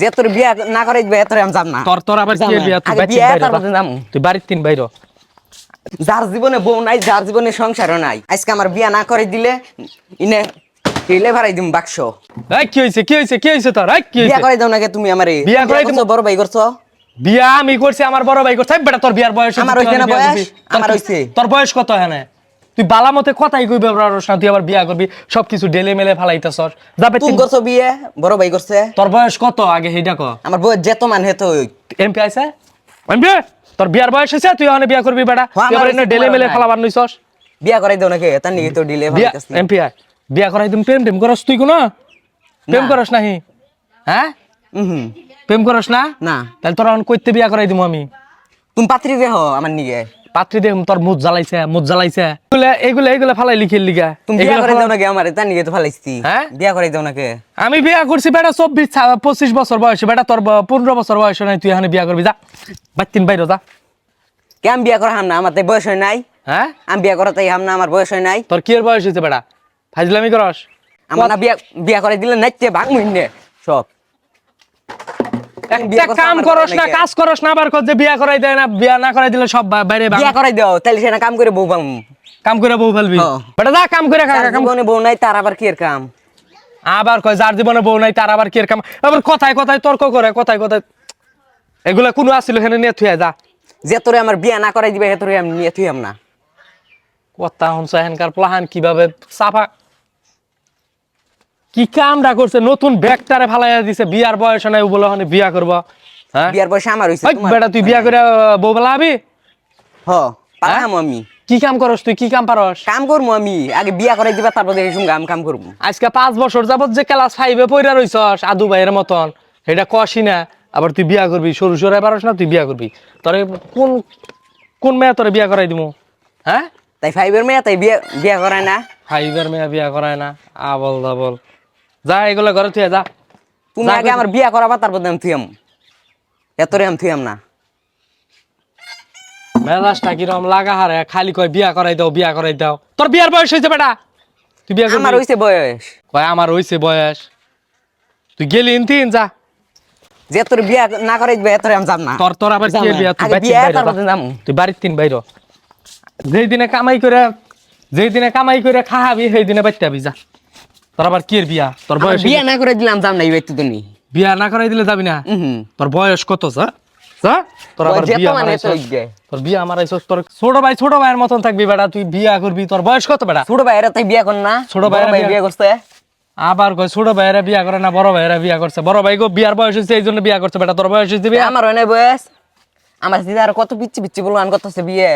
যে তোর বিয়া না করে দিবে তোর আমি যাব না। তোর তোর আবার কি না। বিয়া? তুই বাচ্চা বিয়া বাইরে তারপর যাম তুই বাড়ির তিন বাইর যার জীবনে বউ নাই যার জীবনে সংসারও নাই আজকে আমার বিয়া না করে দিলে ইনে ভাড়াই দিম বাক্স। এই কি হইছে কি হইছে কি হইছে তোর? এই কি বিয়া হইছে? করে দাও নাকি তুমি আমারে। বিয়া করছ, দিমু। বড় ভাই করছ। বিয়া আমি করছি আমার বড় ভাই করছে। বেটা তোর বিয়ার বয়স আমার হইছে, না বিয়া বয়স? আমার হইছে। তোর বয়স কত হ্যাঁ তুই বালা মতে কথাই কইবে পারস না তুই আবার বিয়া করবি সবকিছু ডেলে মেলে ফালাইতেছস যাবে তুমি করছ বিয়ে? বড় ভাই করছে? তোর বয়স কত আগে সেইটা ক? আমার বউ যেত মান হেত এমপি আইছে? এমপি তোর বিয়ার বয়স হইছে তুই ওখানে বিয়া করবি বেটা। হ্যাঁ, তুই আবার এনে ডেলে মেলে। ফালাবার নইছস বিয়া করাই দাও নাকি? তার নিয়ে তো ডিলে বিয়া এমপি আই বিয়া করাই দিম প্রেম টেম করস তুই কোন? প্রেম না। করস নাহি? হ্যাঁ? হুম প্রেম করস না? না। তাহলে তোর এখন কইতে বিয়া করাই দিমু আমি। তুমি পাত্রী দেহ আমার নিগে? পাত্রী দেখ তোর মুখ জ্বালাইছে মুখ জ্বালাইছে। এগুলা এগুলা এগুলা ফালাই লিখির লিগা তুমি বিয়া এগুলা করে দাও নাকি আমার? তার নিগে তো ফালাইছি। হ্যাঁ? বিয়া করে দাও নাকি? আমি বিয়া করছি বেটা চব্বিশ পঁচিশ বছর বয়স। বেটা তোর পনেরো বছর বয়স নাই তুই এখানে বিয়া করবি। যা বাচ্চিন বাইরে যা। কেন বিয়া করা হাম না? আমার তাই বয়স হয় নাই। হ্যাঁ? আমি বিয়া করা তাই হাম না আমার বয়স হয় নাই। তোর কি এর বয়স হয়েছে বেটা? ফাজলামি করস। আমার বিয়া বিয়া করে দিলে নাচতে মুহিনে সব। বিয়া একটা কাম করস না কাজ করস না আবার যে বিয়া করাই দেয় না বিয়া না করাই দিলে সব বাইরে বিয়া করাই দাও তাহলে সেটা কাম করে বউ পাম কাম করে বউ ফেলবি। হ্যাঁ। বেটা যা কাম করে কাম জীবনে বউ নাই তার আবার কি এর কাম? আবার কয় যার জীবনে বউ নাই তার আবার কি এর কাম? আবার কথায় কথায় তর্ক করে কথায় কথায়। এগুলা কোনো আসছিল এখানে নিয়ে থুয়ে যা। যে তোরে আমার বিয়া না করাই দিবে হে তোরে আমি নিয়ে থুইম না। কথা হনস এখানকার প্লাহান কীভাবে সাফা কি কামটা করছে? নতুন ব্যাগটারে ফালাইয়া দিছে। বিয়ার বয়স নাই বলে ওখানে বিয়া করব। হ্যাঁ? বিয়ার বয়সে আমার হইছে তোমার- বেটা তুই বিয়া করে বউ বেলা হবি হ পারাম আমি। কি কাম করস তুই? কি কাম পারস? কাম করব আমি। আগে বিয়া করাই দিবা তারপর দেখে আমি কাম করব আজকে পাঁচ বছর যাবত যে ক্লাস ফাইভে পইরা রইছস আদু ভাইয়ের মতন এটা কষি না। আবার তুই বিয়া করবি সরু সরাই পারস না তুই বিয়া করবি। তোরে কোন কোন মেয়ে তোরে বিয়া করাই দিমু? হ্যাঁ? তাই ফাইভের মেয়ে তাই বিয়া বিয়া করায় না। ফাইভের মেয়ে বিয়া করায় না। আবল দাবল যা এগুলো ঘরে তুই যা। তুমি আগে আমার বিয়া করাবা তারপর আমি। থুইম এতরে আমি থুইম না। মেজাজটা কিরম লাগা হারে খালি কয় বিয়া করাই দাও বিয়া করাই দাও। তোর বিয়ার বয়স হয়েছে বেটা। তুই বিয়া আমার হইছে বয়স। কয় আমার হয়েছে বয়স। তুই গেলি ইনতিন যা। যে তোর বিয়া না করাই দিবে এতরে আমি যাব না। তোর তোর আবার কি। বিয়া তুই বিয়া যাম। তুই বাড়ির তিন বাইর যেই দিনে কামাই করে যেই দিনে কামাই করে খাহাবি সেই দিনে হবি যা। তোর আবার কি এর বিয়া? তোর বয়স বিয়া না করে দিলাম যাম না এই ব্যক্তি তুমি। বিয়া না করাই দিলে যাবি না? তোর বয়স কত যা? যা? তোর আবার বিয়া। তোর বিয়া তোর ছোট ভাই ছোট ভাইয়ের মতন থাকবি বেটা তুই বিয়া করবি। তোর বয়স কত বেটা? ছোট ভাইয়েরা তাই বিয়া কর না। ছোট ভাই বিয়া- করছে। আবার কয় ছোট ভাইয়েরা বিয়া করে না বড় ভাইয়েরা বিয়া করছে। বড় ভাই গো বিয়ার বয়স হয়েছে এই জন্য বিয়া করছে বেটা। তোর বয়স হয়েছে বিয়া? আমার হয় না বয়স। আমার দিদা আর কত পিচ্ছি পিচ্ছি বলব আন করতেছে বিয়ে।